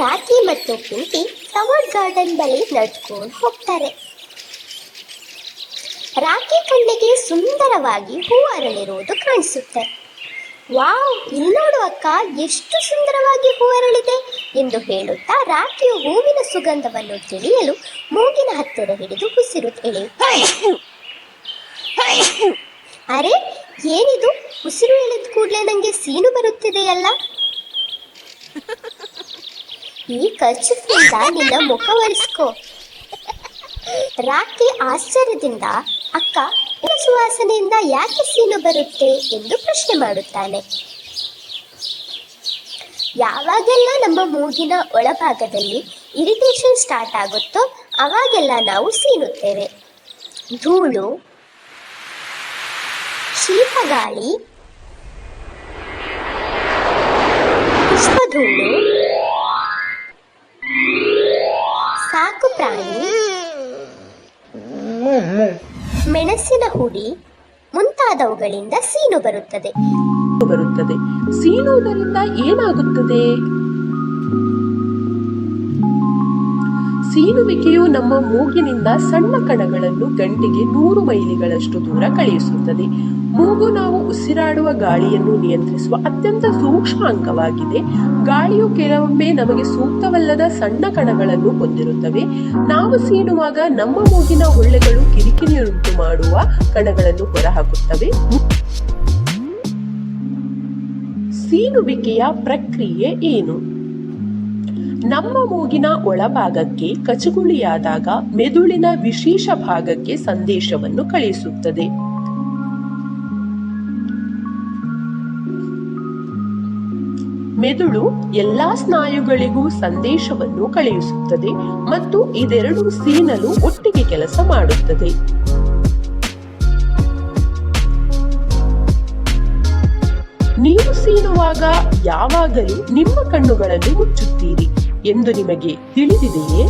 ರಾಕಿ ಮತ್ತು Pinki flower garden ಬಳಿ ನಡ್ಕೊಂಡು ಹೋಗ್ತಾರೆ. ರಾಕಿ ಕಣ್ಣಿಗೆ ಸುಂದರವಾಗಿ ಹೂ ಅರಳಿರುವುದು ಕಾಣಿಸುತ್ತೆ. ವಾವ್ ಇಲ್ಲಿ ನೋಡು ಅಕ್ಕ, ಎಷ್ಟು ಸುಂದರವಾಗಿ ಹೂ ಅರಳಿದೆ ಎಂದು ಹೇಳುತ್ತಾ ರಾಕಿಯು ಹೂವಿನ ಸುಗಂಧವನ್ನು ತಿಳಿಯಲು ಮೂಗಿನ ಹತ್ತಿರ ಹಿಡಿದು ಉಸಿರು ಎಳೆಯುತ್ತಾಳೆ ಅರೆ, ಏನಿದು? ಉಸಿರು ಎಳೆದ ಕೂಡಲೇ ನನಗೆ ಸೀನು ಬರುತ್ತಿದೆಯಲ್ಲ? ಈ ಕರ್ಚಿಫ್ನಿಂದ ನಿನ್ನ ಮುಖ ಒರೆಸ್ಕೋ. ರಾಕಿ ಆಶ್ಚರ್ಯದಿಂದ ಅಕ್ಕ ಸುವಾಸನೆಯಿಂದ ಯಾಕೆ ಸೀನು ಬರುತ್ತೆ ಎಂದು ಪ್ರಶ್ನೆ ಮಾಡುತ್ತಾನೆ ಯಾವಾಗೆಲ್ಲ ನಮ್ಮ ಮೂಗಿನ ಒಳಭಾಗದಲ್ಲಿ ಇರಿಟೇಷನ್ ಸ್ಟಾರ್ಟ್ ಆಗುತ್ತೋ, ಅವಾಗೆಲ್ಲ ನಾವು ಸೀನುತ್ತೇವೆ. ಧೂಳು, ಶೀತಗಾಳಿ, ಪುಷ್ಪಧೂಳು ಸಾಕು ಪ್ರಾಣಿ. ಮೆಣಸಿನ ಹುಡಿ ಮುಂತಾದವುಗಳಿಂದ ಸೀನು ಬರುತ್ತದೆ. ಬರುತ್ತದೆ. ಸೀನುವುದರಿಂದ ಏನಾಗುತ್ತದೆ? ಸೀನುವಿಕೆಯು ನಮ್ಮ ಮೂಗಿನಿಂದ ಸಣ್ಣ ಕಣಗಳನ್ನು ಗಂಟೆಗೆ ನೂರು ಮೈಲಿಗಳಷ್ಟು ದೂರ ಕಳುಹಿಸುತ್ತದೆ ಮೂಗು ನಾವು ಉಸಿರಾಡುವ ಗಾಳಿಯನ್ನು ನಿಯಂತ್ರಿಸುವ ಅತ್ಯಂತ ಸೂಕ್ಷ್ಮ ಅಂಗವಾಗಿದೆ. ಗಾಳಿಯು ಕೆಲವೊಮ್ಮೆ ನಮಗೆ ಸೂಕ್ತವಲ್ಲದ ಸಣ್ಣ ಕಣಗಳನ್ನು ಹೊಂದಿರುತ್ತವೆ. ನಾವು ಸೀನುವಾಗ ನಮ್ಮ ಮೂಗಿನ ಹೊಳ್ಳೆಗಳು ಕಿರಿಕಿರಿಯುಂಟು ಮಾಡುವ ಕಣಗಳನ್ನು ಹೊರಹಾಕುತ್ತವೆ. ಸೀನುವಿಕೆಯ ಪ್ರಕ್ರಿಯೆ ಏನು? ನಮ್ಮ ಮೂಗಿನ ಒಳಭಾಗಕ್ಕೆ ಕಚುಗುಳಿಯಾದಾಗ ಮೆದುಳಿನ ವಿಶೇಷ ಭಾಗಕ್ಕೆ ಸಂದೇಶವನ್ನು ಕಳಿಸುತ್ತದೆ. ಮೆದುಳು ಎಲ್ಲಾ ಸ್ನಾಯುಗಳಿಗೂ ಸಂದೇಶವನ್ನು ಕಳುಹಿಸುತ್ತದೆ ಮತ್ತು ಇದೆರಡು ಸೀನಲು ಒಟ್ಟಿಗೆ ಕೆಲಸ ಮಾಡುತ್ತದೆ. ನೀವು ಸೀನುವಾಗ ಯಾವಾಗಲೂ ನಿಮ್ಮ ಕಣ್ಣುಗಳನ್ನು ಮುಚ್ಚುತ್ತೀರಿ. ಎಂದು ನಿಮಗೆ ತಿಳಿದಿದೆಯೇ?